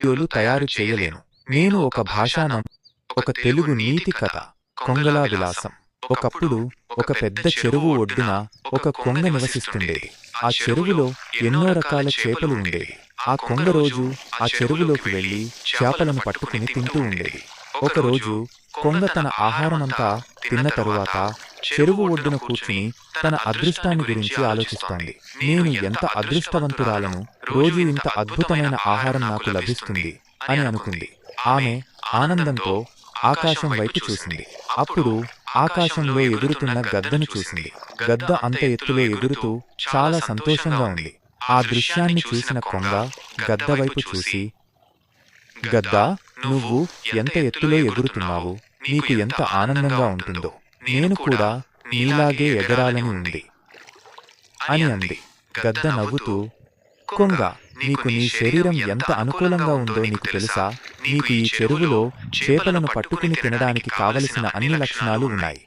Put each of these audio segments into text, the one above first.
వీడియోలు తయారు చేయలేను. నేను ఒక భాషానం ఒక తెలుగు నీతి కథ కొంగలా విలాసం. ఒకప్పుడు ఒక పెద్ద చెరువు ఒడ్డున ఒక కొంగ నివసిస్తుండేది. ఆ చెరువులో ఎన్నో రకాల చేపలు ఉండేవి. ఆ కొంగ రోజు ఆ చెరువులోకి వెళ్ళి చేపలను పట్టుకుని తింటూ ఉండేది. ఒకరోజు కొంగ తన ఆహారమంతా తిన్న తరువాత చెరువు ఒడ్డున కూర్చుని తన అదృష్టాన్ని గురించి ఆలోచిస్తోంది. నేను ఎంత అదృష్టవంతురాలను రోజు ఇంత అద్భుతమైన ఆహారం నాకు లభిస్తుంది అని అనుకుంది. ఆమె ఆనందంతో ఆకాశం వైపు చూసింది. అప్పుడు ఆకాశంలో ఎగురుతున్న గద్దను చూసింది. గద్ద అంత ఎత్తులో ఎగురుతూ చాలా సంతోషంగా ఉంది. ఆ దృశ్యాన్ని చూసిన కొంగ గద్ద వైపు చూసి గద్దా నువ్వు ఎంత ఎత్తులో ఎగురుతున్నావు నీకు ఎంత ఆనందంగా ఉంటుందో నేను కూడా నీలాగే ఎగరాలని ఉంది. అని అంది. గద్ద నవ్వుతూ కొంగ నీకు నీ శరీరం ఎంత అనుకూలంగా ఉందో నీకు తెలుసా? నీకు ఈ చెరువులో చేపలను పట్టుకుని తినడానికి కావలసిన అన్ని లక్షణాలు ఉన్నాయి.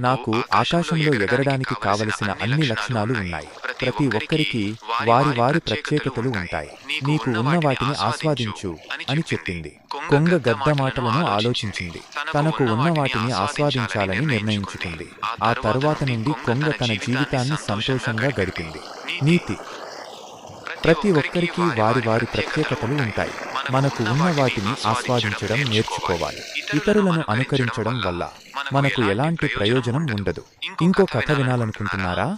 నాకు ఆకాశంలో ఎగరడానికి కావలసిన అన్ని లక్షణాలు ఉన్నాయి. ప్రతి ఒక్కరికి వారి వారి ప్రత్యేకతలు ఉంటాయి. నీకు ఉన్న వాటిని ఆస్వాదించు అని చెప్పింది. కొంగ గద్ద మాటలను ఆలోచించింది. తనకు ఉన్న వాటిని ఆస్వాదించాలని నిర్ణయించుకుంది. ఆ తరువాత నుండి కొంగ తన జీవితాన్ని సంతోషంగా గడిపింది. నీతి. ప్రతి ఒక్కరికి వారి వారి ప్రత్యేకతలు ఉంటాయి. మనకు ఉన్న వాటిని ఆస్వాదించడం నేర్చుకోవాలి. ఇతరులను అనుకరించడం వల్ల మనకు ఎలాంటి ప్రయోజనం ఉండదు. ఇంకో కథ వినాలనుకుంటున్నారా?